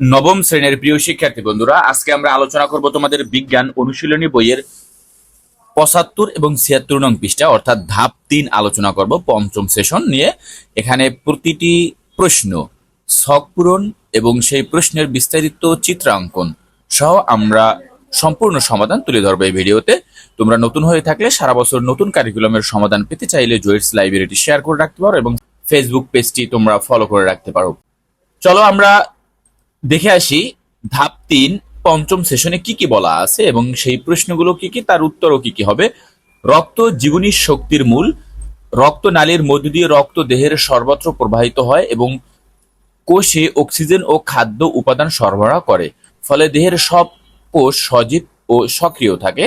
নবম শ্রেণির প্রিয় শিক্ষার্থী বন্ধুরা, আজকে আমরা আলোচনা করব তোমাদের বিজ্ঞান অনুশীলনী বইয়ের পঁচাত্তর এবং ছিয়াত্তর নং পৃষ্ঠা, অর্থাৎ ধাপ তিন আলোচনা করব পঞ্চম সেশন নিয়ে। এখানে প্রতিটি প্রশ্ন, ছক পূরণ এবং সেই প্রশ্নের বিস্তারিত চিত্রাঙ্কন সহ আমরা সম্পূর্ণ সমাধান তুলে ধরবো এই ভিডিওতে। তোমরা নতুন হয়ে থাকলে সারা বছর নতুন কারিকুলামের সমাধান পেতে চাইলে জয়েটস লাইব্রেরিটি শেয়ার করে রাখতে পারো এবং ফেসবুক পেজটি তোমরা ফলো করে রাখতে পারো। চলো আমরা দেখে আসি, ধাপ তিন, পঞ্চম সেশনে কি কি বলা আছে এবং সেই প্রশ্নগুলো কি কি, তার উত্তরও কি কি হবে? রক্ত জীবনী শক্তির মূল, রক্ত নালীর মধ্য দিয়ে রক্ত দেহের সর্বত্র প্রবাহিত হয় এবং কোষে অক্সিজেন ও খাদ্য উপাদান সরবরাহ করে। ফলে দেহের সব কোষ সজীব ও সক্রিয় থাকে।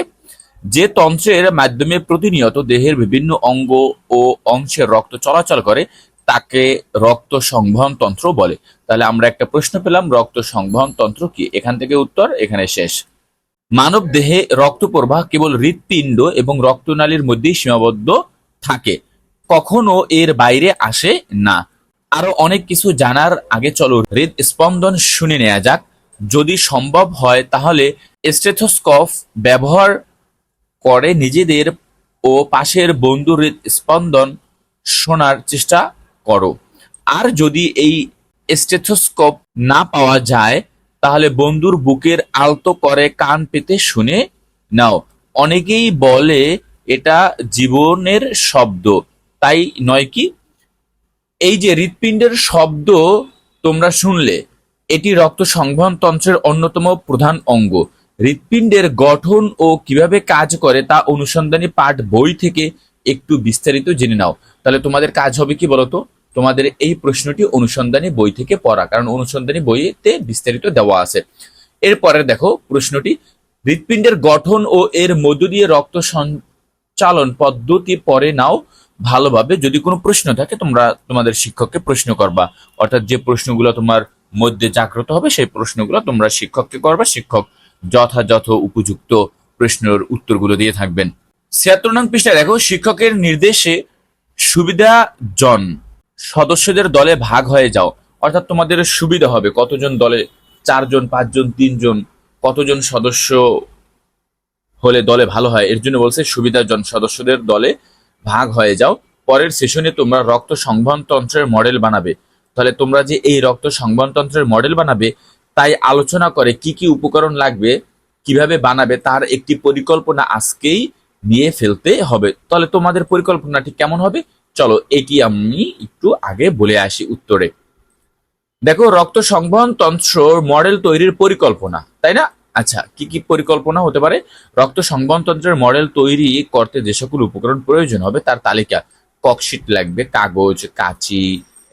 যে তন্ত্রের মাধ্যমে প্রতিনিয়ত দেহের বিভিন্ন অঙ্গ ও অংশের রক্ত চলাচল করে তাকে রক্ত সংবহন তন্ত্র বলে। তাহলে আমরা একটা প্রশ্ন পেলাম, রক্ত সংবহন তন্ত্র কি? এখান থেকে উত্তর, এখানে শেষ। মানব দেহে রক্ত প্রবাহ কেবল হৃৎপিণ্ড এবং রক্তনালীর মধ্যেই সীমাবদ্ধ থাকে। কখনো এর বাইরে আসে না। আরও অনেক কিছু জানার আগে চলো, হৃদ স্পন্দন শুনে নেওয়া যাক। যদি সম্ভব হয় তাহলে স্টেথোস্কোপ ব্যবহার করে নিজেদের ও পাশের বন্ধুর স্পন্দন শোনার চেষ্টা করো। আর যদি এই স্টেথোস্কোপ না পাওয়া যায়, তাহলে বন্ধুর বুকের আলতো করে কান পেতে শুনে নাও। অনেকেই বলে এটা জীবনের শব্দ। তাই নয় কি? এই যে হৃৎপিণ্ডের শব্দ তোমরা শুনলে, এটি রক্ত সংবহন তন্ত্রের অন্যতম প্রধান অঙ্গ। হৃৎপিণ্ডের গঠন ও কীভাবে কাজ করে তা অনুসন্ধানী পাঠ বই থেকে একটু বিস্তারিত জেনে নাও। তাহলে তোমাদের কাজ হবে কি বলতো? তোমাদের এই প্রশ্নটি অনুসন্ধানী বই থেকে পড়া, কারণ অনুসন্ধানী বইতে বিস্তারিত দেওয়া আছে। এরপরে দেখো প্রশ্নটি, হৃৎপিণ্ডের গঠন ও এর মধ্য দিয়ে রক্ত সঞ্চালন পদ্ধতি পরে নাও ভালোভাবে। যদি কোনো প্রশ্ন থাকে, তোমরা তোমাদের শিক্ষককে প্রশ্ন করবা। অর্থাৎ যে প্রশ্নগুলো তোমার মধ্যে জাগ্রত হবে, সেই প্রশ্নগুলো তোমরা শিক্ষককে করবা। শিক্ষক যথাযথ উপযুক্ত প্রশ্নের উত্তরগুলো দিয়ে থাকবেন। ছিয়াত্তর নং পৃষ্ঠায় দেখো, শিক্ষকের নির্দেশে সুবিধাজন সদস্যদের দলে ভাগ হয়ে যাও। অর্থাৎ তোমাদের সুবিধা হবে। কতজন দলে চারজন, পাঁচজন, তিনজন, কতজন সদস্য হলে দলে ভালো হয়? এর জন্য বলছে, সুবিধাজন সদস্যদের দলে ভাগ হয়ে যাও। পরের সেশনে তোমরা রক্ত সংবহন তন্ত্রের মডেল বানাবে। তাহলে তোমরা যে এই রক্ত সংবহন তন্ত্রের মডেল বানাবে, তাই আলোচনা করে কি কি উপকরণ লাগবে, কীভাবে বানাবে, তার একটি পরিকল্পনা আজকেই নিয়ে ফেলতে হবে। তাহলে তোমাদের পরিকল্পনাটি কেমন হবে? চলো, এটি আমি একটু আগে বলে আসি উত্তরে। দেখো, রক্ত সংবহন তন্ত্র মডেল তৈরির পরিকল্পনা, তাই না? আচ্ছা কি কি পরিকল্পনা হতে পারে? রক্ত সংবহন তন্ত্রের মডেল তৈরি করতে যে সকল উপকরণ প্রয়োজন হবে, তার তালিকা। ককশিট লাগবে, কাগজ, কাঁচি,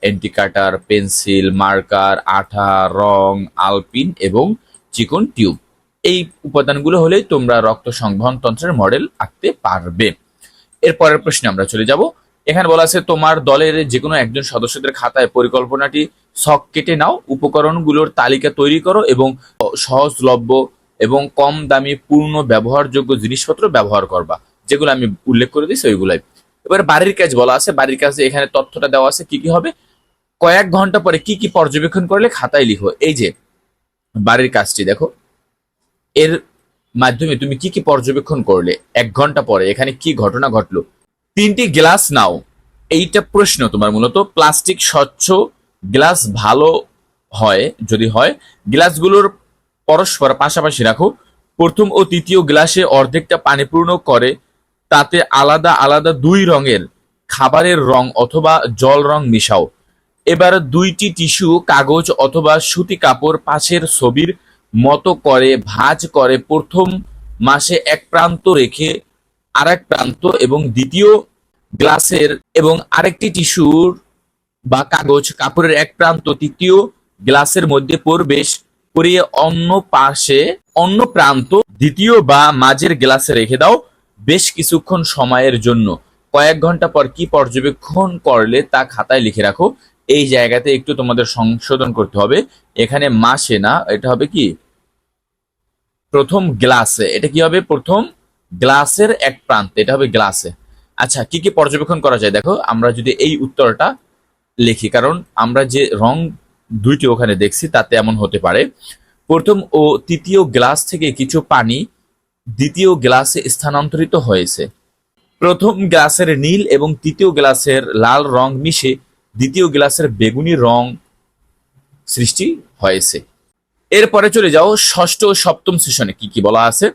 এন্টিকাটার, পেন্সিল, মার্কার, আঠা, রং, আলপিন এবং চিকন টিউব। এই উপাদানগুলো হলেই তোমরা রক্ত সংবহন তন্ত্রের মডেল আঁকতে পারবে। এরপরের প্রশ্নে আমরা চলে যাব। এখানে বলা আছে, তোমার দলের যে কোনো একজন সদস্যদের খাতায় পরিকল্পনাটি ছক কেটে নাও, উপকরণগুলোর তালিকা তৈরি করো এবং সহজলভ্য এবং কম দামি পূর্ণ ব্যবহারযোগ্য জিনিসপত্র ব্যবহার করবা। যেগুলো আমি উল্লেখ করে দিচ্ছি ওইগুলাই। এবার বাড়ির কাজ বলা আছে, বাড়ির কাজে এখানে তথ্যটা দেওয়া আছে, কি কি হবে? কয়েক ঘণ্টা পরে কি কি পর্যবেক্ষণ করলে খাতায় লিখো। এই যে, বাড়ির কাজটি দেখো। এর মাধ্যমে তুমি কি কি পর্যবেক্ষণ করলে? এক ঘণ্টা পরে এখানে কি ঘটনা ঘটলো? তিনটি গ্লাস নাও। এইটা প্রশ্ন তোমার মূলত, প্লাস্টিক স্বচ্ছ, গ্লাস ভালো হয়, যদি হয়, গ্লাসগুলোর পরস্পর পাশাপাশি রাখো। প্রথম ও তৃতীয় গ্লাসে অর্ধেকটা পানি পূর্ণ করে, তাতে আলাদা আলাদা দুই রঙের খাবারের রং অথবা জল রং মিশাও। এবার দুইটি টিস্যু, কাগজ অথবা সুতি কাপড় পাশের ছবির মতো করে, ভাঁজ করে প্রথম মাসে এক প্রান্ত রেখে আরেক প্রান্ত এবং দ্বিতীয় গ্লাসের এবং আরেকটি টিস্যুর বা কাগজ কাপড়ের এক প্রান্ত তৃতীয় গ্লাসের মধ্যে প্রবেশ করিয়ে অন্য পাশে অন্য প্রান্ত দ্বিতীয় বা মাঝের গ্লাসে রেখে দাও বেশ কিছুক্ষণ সময়ের জন্য। কয়েক ঘণ্টা পর কি পর্যবেক্ষণ করলে তা খাতায় লিখে রাখো। এই জায়গাতে একটু তোমাদের সংশোধন করতে হবে। এখানে মাসে না, এটা হবে কি? প্রথম গ্লাসে। এটা কি হবে? প্রথম গ্লাসের এক প্রান্তে, এটা হবে গ্লাসে। আচ্ছা কি কি পর্যবেক্ষণ করা যায়? দেখো, আমরা যদি এই উত্তরটা লিখি, কারণ আমরা যে রং দুইটি ওখানে দেখছি, তাতে এমন হতে পারে। প্রথম ও তৃতীয় গ্লাস থেকে কিছু পানি দ্বিতীয় গ্লাসে স্থানান্তরিত হয়েছে। প্রথম গ্লাসের নীল এবং তৃতীয় গ্লাসের লাল রং মিশে দ্বিতীয় গ্লাসের বেগুনি রং সৃষ্টি হয়েছে। এরপরে চলে যাও ষষ্ঠ ও সপ্তম সেশনে, কি কি বলা আছে?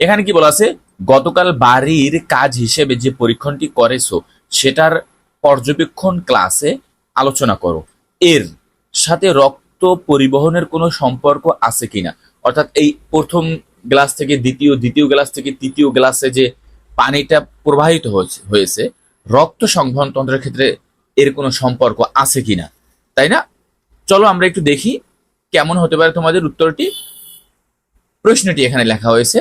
এখানে কি বলা আছে? গতকাল বাড়ির কাজ হিসেবে যে পরীক্ষণটি করেছ সেটার পর্যবেক্ষণ ক্লাসে আলোচনা করো। এর সাথে রক্ত পরিবহনের কোনো সম্পর্ক আছে কিনা? অর্থাৎ এই প্রথম গ্লাস থেকে দ্বিতীয় দ্বিতীয় গ্লাস থেকে তৃতীয় গ্লাসে যে পানিটা প্রবাহিত হয়েছে, রক্ত সংবহন তন্ত্রের ক্ষেত্রে এর কোনো সম্পর্ক আছে কিনা? তাই না? চলো আমরা একটু দেখি কেমন হতে পারে তোমাদের উত্তরটি। প্রশ্নটি এখানে লেখা হয়েছে।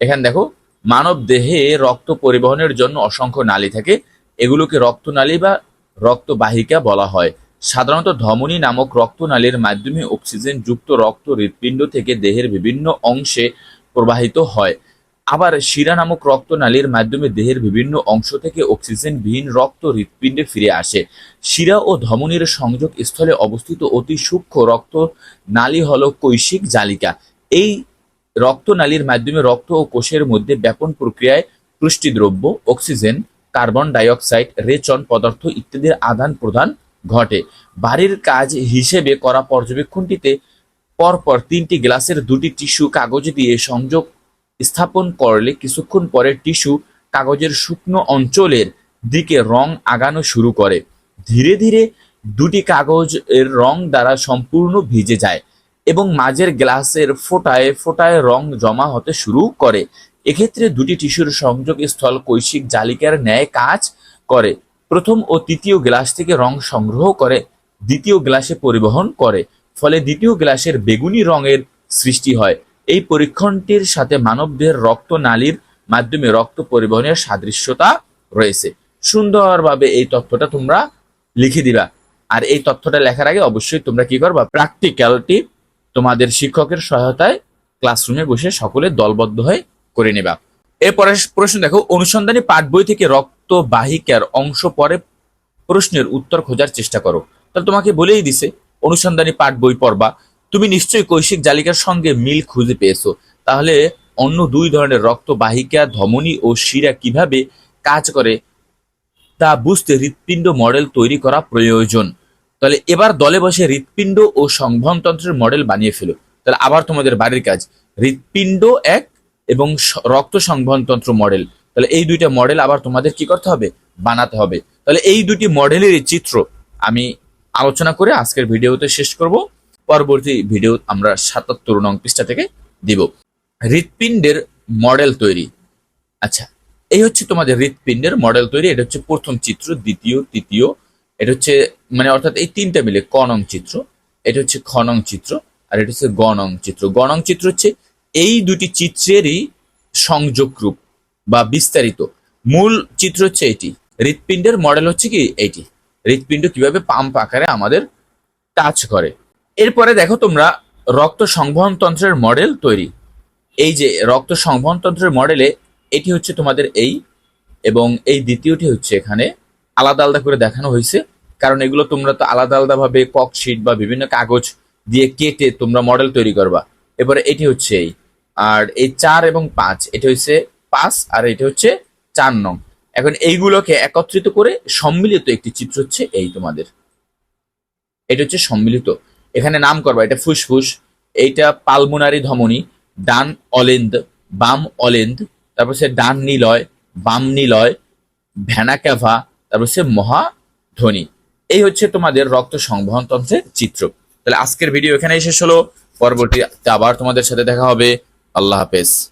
এখানে দেখো মানব দেহে রক্ত পরিবহনের জন্য অসংখ্য নালী থাকে। এগুলোকে রক্তনালী বা রক্তবাহিকা বলা হয়। সাধারণত ধমনী নামক রক্তনালীর মাধ্যমে অক্সিজেন যুক্ত রক্ত হৃৎপিণ্ড থেকে দেহের বিভিন্ন অংশে প্রবাহিত হয়। আবার শিরা নামক রক্তনালীর মাধ্যমে দেহের বিভিন্ন অংশ থেকে অক্সিজেনবিহীন রক্ত হৃৎপিণ্ডে ফিরে আসে। শিরা ও ধমনীর সংযোগ স্থলে অবস্থিত অতি সূক্ষ্ম রক্ত নালী হলো কৈশিক জালিকা। এই রক্তনালীর মাধ্যমে রক্ত ও কোষের মধ্যে ব্যাপন প্রক্রিয়ায় পুষ্টিদ্রব্য, অক্সিজেন, কার্বন ডাইঅক্সাইড, রেচন পদার্থ ইত্যাদির আদান প্রদান ঘটে। বাড়ির কাজ হিসেবে করা পর্যবেক্ষণটিতে পরপর তিনটি গ্লাসের দুটি টিস্যু কাগজ দিয়ে সংযোগ স্থাপন করলে কিছুক্ষণ পরে টিস্যু কাগজের শুকনো অঞ্চলের দিকে রং আগানো শুরু করে। ধীরে ধীরে দুটি কাগজ এর রং দ্বারা সম্পূর্ণ ভিজে যায়। এবং মাঝের গ্লাসের ফোঁটায় ফোঁটায় রং জমা হতে শুরু করে। এক্ষেত্রে দুটি টিস্যুর সংযোগ স্থল কৈশিক জালিকার ন্যায় কাজ করে। প্রথম ও তৃতীয় গ্লাস থেকে রং সংগ্রহ করে, দ্বিতীয় গ্লাসে পরিবহন করে, ফলে দ্বিতীয় গ্লাসের বেগুনি রঙের সৃষ্টি হয়। এই পরীক্ষণটির সাথে মানবদেহের রক্ত নালীর মাধ্যমে রক্ত পরিবহনের সাদৃশ্যতা রয়েছে। সুন্দরভাবে এই তথ্যটা তোমরা লিখে দিবা। আর এই তথ্যটা লেখার আগে অবশ্যই তোমরা কি করবা? প্র্যাকটিক্যালটি তোমাদের শিক্ষকের সহায়তায় ক্লাসরুমে বসে সকলে দলবদ্ধ হয়ে করে নেবা। এরপরে প্রশ্ন দেখো, অনুসন্ধানী পাঠ বই থেকে রক্ত বাহিকার অংশ পরে প্রশ্নের উত্তর খোঁজার চেষ্টা করো। তাহলে তোমাকে বলেই দিছে, অনুসন্ধানী পাঠ বই পড়বা। তুমি নিশ্চয়ই কৈশিক জালিকার সঙ্গে মিল খুঁজে পেয়েছ। তাহলে অন্য দুই ধরনের রক্ত বাহিকা, ধমনী ও শিরা কীভাবে কাজ করে তা বুঝতে হৃৎপিণ্ড মডেল তৈরি করা প্রয়োজন। তাহলে এবার দলে বসে হৃৎপিণ্ড ও সংবহনতন্ত্রের মডেল বানিয়ে ফেলো। তাহলে আবার তোমাদের বাড়ির কাজ। হৃৎপিণ্ড এক এবং রক্ত সংবহনতন্ত্র মডেল। তাহলে এই দুইটা মডেল আবার তোমাদের কি করতে হবে? বানাতে হবে। তাহলে এই দুটি মডেলের চিত্র আমি আলোচনা করে আজকের ভিডিওতে শেষ করব। পরবর্তী ভিডিও আমরা সাতাত্তর নং পৃষ্ঠা থেকে দিব। হৃৎপিণ্ডের মডেল তৈরি। আচ্ছা এই হচ্ছে তোমাদের হৃৎপিণ্ডের মডেল তৈরি। এটা হচ্ছে প্রথম চিত্র, দ্বিতীয়, তৃতীয় এটা হচ্ছে মানে অর্থাৎ এই তিনটা মিলে ক নং চিত্র, এটা হচ্ছে খনং চিত্র, আর এটা হচ্ছে গ নং চিত্র। গ নং চিত্র হচ্ছে এই দুটি চিত্রেরই সংযোগ রূপ বা বিস্তারিত। মূল চিত্র হচ্ছে এটি, হৃৎপিণ্ডের মডেল হচ্ছে কি এইটি হৃৎপিণ্ড কীভাবে পাম্প আকারে আমাদের টাচ করে। এরপরে দেখো তোমরা রক্ত সংবহন তন্ত্রের মডেল তৈরি। এই যে রক্ত সংবহন তন্ত্রের মডেলে এটি হচ্ছে তোমাদের এই এবং এই দ্বিতীয়টি হচ্ছে এখানে আলাদা আলাদা করে দেখানো হয়েছে। কারণ এগুলো তোমরা তো আলাদা আলাদা ভাবে ককশিট বা বিভিন্ন কাগজ দিয়ে কেটে তোমরা মডেল তৈরি করবা। এবারে এটি হচ্ছে এই। আর এই চার এবং পাঁচ, এটা হচ্ছে পাঁচ আর এটা হচ্ছে চার নং। এখন এইগুলোকে একত্রিত করে সম্মিলিত একটি চিত্র হচ্ছে এই তোমাদের। এটা হচ্ছে সম্মিলিত। এখানে নাম করবা, এটা ফুসফুস, এইটা পালমোনারি ধমনী, ডান অলেন্দ, বাম অলেন্দ, তারপর সে ডান নিলয়, বাম নিলয়, ভ্যানাক্যাভা, তারপর সে মহাধ্বনি। এই হচ্ছে তোমাদের রক্ত সংবহন তন্ত্রের চিত্র। তাহলে আজকের ভিডিও এখানেই শেষ হলো। পরবর্তীতে আবার তোমাদের সাথে দেখা হবে। আল্লাহ হাফেজ।